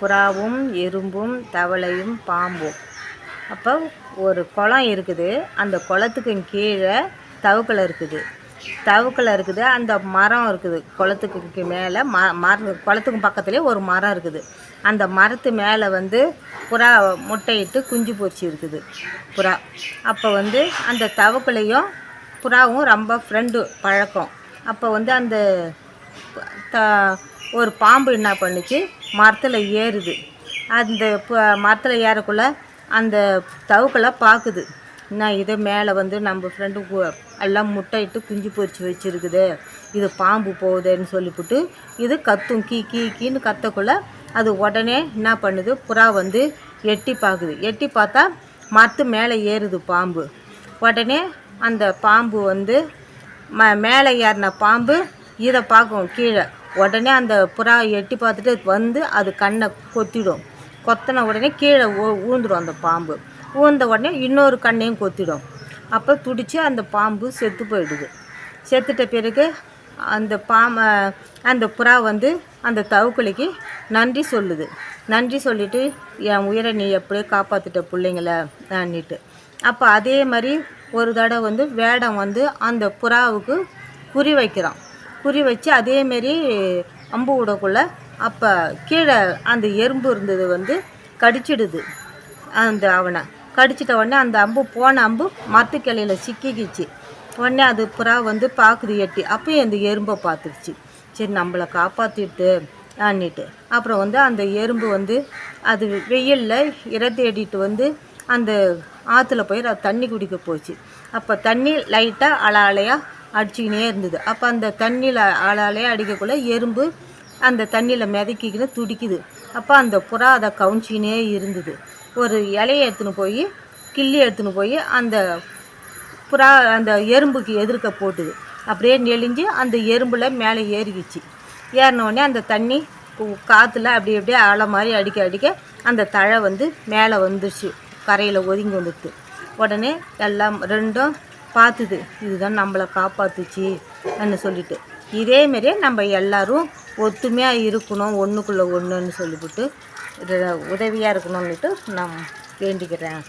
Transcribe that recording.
புறாவும் எறும்பும் தவளையும் பாம்பும். அப்போ ஒரு குளம் இருக்குது. அந்த குளத்துக்கு கீழே தவக்கலை இருக்குது. தவக்கலை இருக்குது. அந்த மரம் இருக்குது. குளத்துக்கு மேலே ம மர குளத்துக்கு பக்கத்துலேயே ஒரு மரம் இருக்குது. அந்த மரத்து மேலே வந்து புறா முட்டையிட்டு குஞ்சு பொரிச்சு இருக்குது. புறா. அப்போ வந்து அந்த தவக்கலையும் புறாவும் ரொம்ப ஃப்ரெண்டு பழக்கம். அப்போ வந்து அந்த த ஒரு பாம்பு என்ன பண்ணுச்சு? மரத்தில் ஏறுது. அந்த மரத்தில் ஏறக்குள்ள அந்த தவுக்களை பார்க்குது நான் இதை? மேலே வந்து நம்ம ஃப்ரெண்டு எல்லாம் முட்டையிட்டு குஞ்சு பொறிச்சு வச்சுருக்குது. இது பாம்பு போகுதுன்னு சொல்லிவிட்டு இது கத்தும். கீ கீ கீன்னு கத்தக்குள்ளே அது உடனே என்ன பண்ணுது? புறா வந்து எட்டி பார்க்குது எட்டி பார்த்தா மரத்து மேலே ஏறுது பாம்பு. உடனே அந்த பாம்பு வந்து ம மேலே ஏறின பாம்பு இதை பார்க்கும் கீழே. உடனே அந்த புறா எட்டி பார்த்துட்டு வந்து அது கண்ணை கொத்திடும். கொத்தின உடனே கீழே ஊழ்ந்துடும் ஊந்துடும் அந்த பாம்பு. ஊழ்ந்த உடனே இன்னொரு கண்ணையும் கொத்திடும். அப்போ துடித்து அந்த பாம்பு செத்து போயிடுது. செத்துட்ட பிறகு அந்த பாம்பை அந்த புறா வந்து அந்த தவுக்குழிக்கு நன்றி சொல்லுது. நன்றி சொல்லிவிட்டு என் உயிரை நீ எப்படியோ காப்பாற்றிட்ட பிள்ளைங்கள நான்ட்டு அப்போ அதே மாதிரி ஒரு தடவை வந்து வேடம் வந்து அந்த புறாவுக்கு குறி வைக்கிறான். குறி வச்சு அதேமாரி அம்பு விடக்குள்ள அப்போ கீழே அந்த எறும்பு இருந்தது வந்து கடிச்சிடுது. அந்த அவனை. கடிச்சிட்ட உடனே அந்த அம்பு போன அம்பு மரத்து கிளையில் சிக்கிக்கிச்சு. உடனே அது புறா வந்து பார்க்குது எட்டி. அப்பயும் அந்த எறும்பை பார்த்துருச்சு சரி நம்மளை காப்பாற்றிட்டு அண்ணிட்டு அப்புறம் வந்து அந்த எறும்பு வந்து அது வெயிலில் இறை தேடிட்டு வந்து அந்த ஆற்றுல போய் அது தண்ணி குடிக்க போச்சு. அப்போ தண்ணி லைட்டாக அலை அலையாக அடிச்சுக்கினே இருந்தது. அப்போ அந்த தண்ணியில் ஆளாலே அடிக்கக்குள்ளே அடிக்கக்குள்ள எறும்பு அந்த தண்ணியில் மிதக்கிக்கின்னு துடிக்குது. அப்போ அந்த புறா அதை கவுச்சிக்கினே இருந்தது. ஒரு இலையை எடுத்துன்னு போய் கிள்ளி எடுத்துன்னு போய் அந்த புறா அந்த எறும்புக்கு எதிர்க்க போட்டுது. அப்படியே நெளிஞ்சு அந்த எறும்பில் மேலே ஏறிக்கிச்சு. ஏறினோடனே அந்த தண்ணி காற்றுல அப்படி அப்படியே அலை மாதிரி அடிக்க அடிக்க அந்த தழை வந்து மேலே வந்துடுச்சு கரையில் ஒதுங்கி வந்துடுது உடனே எல்லாம் ரெண்டும் பார்த்துது இதுதான் நம்மளை காப்பாற்றுச்சின்னு சொல்லிட்டு. இதேமாரியே நம்ம எல்லோரும் ஒத்துமையாக இருக்கணும் ஒன்றுக்குள்ளே ஒன்றுன்னு சொல்லிவிட்டு உதவியாக இருக்கணும்னுட்டு நான் வேண்டிக்கிறேன்.